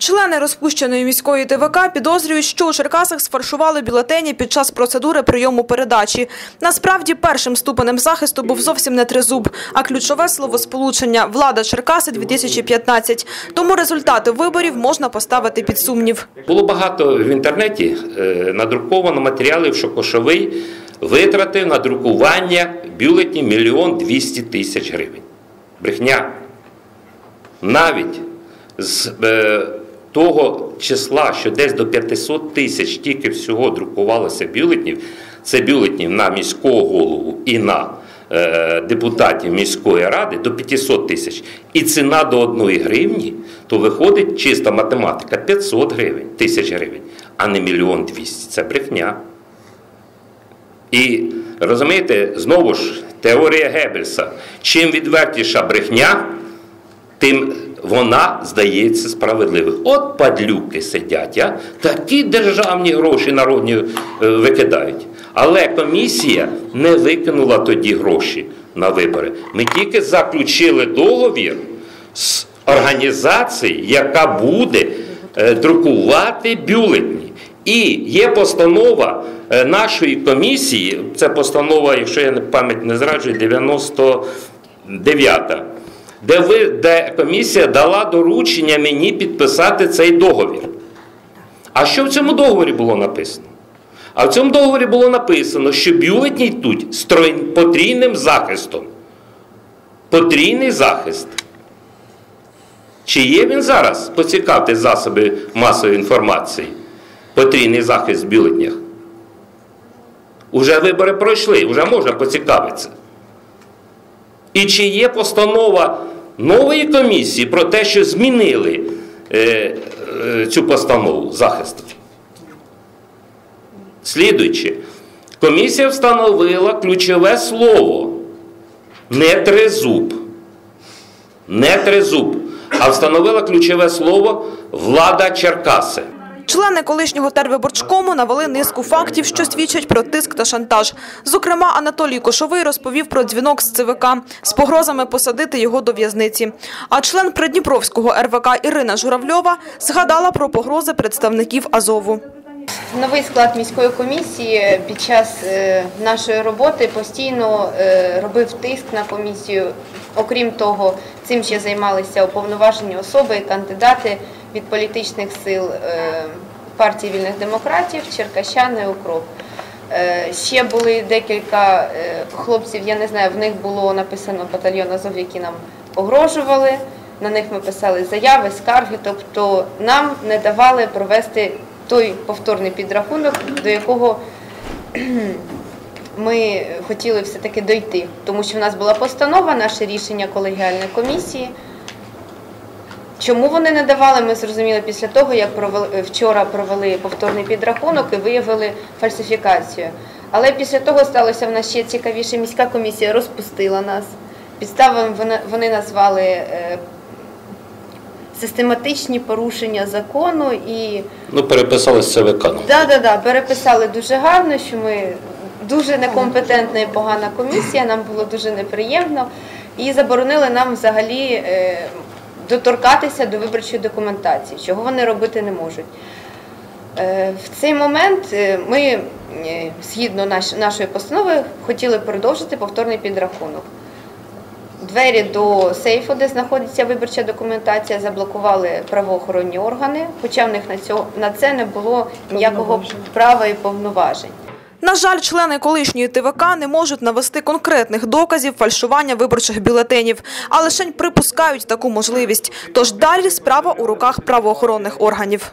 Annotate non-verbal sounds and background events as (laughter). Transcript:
Члени розпущеної міської ТВК підозрюють, що у Черкасах сфальшували бюлетені під час процедури прийому передачі. Насправді, першим ступенем захисту був зовсім не тризуб, а ключове словосполучення «Влада Черкаси-2015». Тому результати виборів можна поставити під сумнів. Було багато в інтернеті е, надруковано матеріалів, що Кошовий витратив на друкування бюлетні мільйон двісті тисяч гривень. Брехня. Навіть з е, того числа, що десь до 500 тисяч тільки всього друкувалося бюлетнів, це бюлетнів на міського голову і на е, депутатів міської ради до 500 тисяч. І ціна до 1 гривні, то виходить чиста математика 500 гривень, тисяч гривень, а не мільйон двісті. Це брехня. І розумієте, знову ж теорія Геббельса. Чим відвертіша брехня, тим вона здається справедливою. От падлюки сидять, а? такі державні гроші народні е, викидають. Але комісія не викинула тоді гроші на вибори. Ми тільки заключили договір з організацією, яка буде е, друкувати бюлетні. І є постанова е, нашої комісії, це постанова, якщо я пам'ять не зраджую, 99-та, де, ви, де комісія дала доручення мені підписати цей договір. А що в цьому договорі було написано? А в цьому договорі було написано, що бюлетні йдуть з потрійним захистом. Потрійний захист. Чи є він зараз? Поцікавте засоби масової інформації. Потрійний захист в бюлетнях. Уже вибори пройшли, вже можна поцікавитися. І чи є постанова нової комісії про те, що змінили е, е, цю постанову захисту? Слідуючи, комісія встановила ключове слово не тризуб. Не тризуб, а встановила ключове слово влада Черкаси. Члени колишнього тервиборчкому навели низку фактів, що свідчать про тиск та шантаж. Зокрема, Анатолій Кошовий розповів про дзвінок з ЦВК з погрозами посадити його до в'язниці. А член Придніпровського РВК Ірина Журавльова згадала про погрози представників Азову. Новий склад міської комісії під час е, нашої роботи постійно е, робив тиск на комісію. Окрім того, цим ще займалися уповноважені особи кандидати від політичних сил е, партії вільних демократів, Черкащани, Укроп. Е, Ще були декілька е, хлопців, я не знаю, в них було написано батальйон Азов, які нам погрожували. На них ми писали заяви, скарги, тобто нам не давали провести той повторний підрахунок, до якого (clears throat) ми хотіли все-таки дойти, тому що в нас була постанова, наше рішення колегіальної комісії. Чому вони не давали, ми зрозуміли після того, як провели, вчора провели повторний підрахунок і виявили фальсифікацію. Але після того сталося в нас ще цікавіше. Міська комісія розпустила нас. Підставами вони, вони назвали е, систематичні порушення закону і Ну, переписали з ЦВК. ну. Да, да, да, переписали дуже гарно, що ми дуже некомпетентна і погана комісія, нам було дуже неприємно. І заборонили нам взагалі е, доторкатися до виборчої документації, чого вони робити не можуть. Е, В цей момент е, ми, е, згідно нашої постанови, хотіли продовжити повторний підрахунок. Двері до сейфу, де знаходиться виборча документація, заблокували правоохоронні органи, хоча в них на це не було ніякого права і повноважень. На жаль, члени колишньої ТВК не можуть навести конкретних доказів фальшування виборчих бюлетенів, а лише припускають таку можливість. Тож далі справа у руках правоохоронних органів.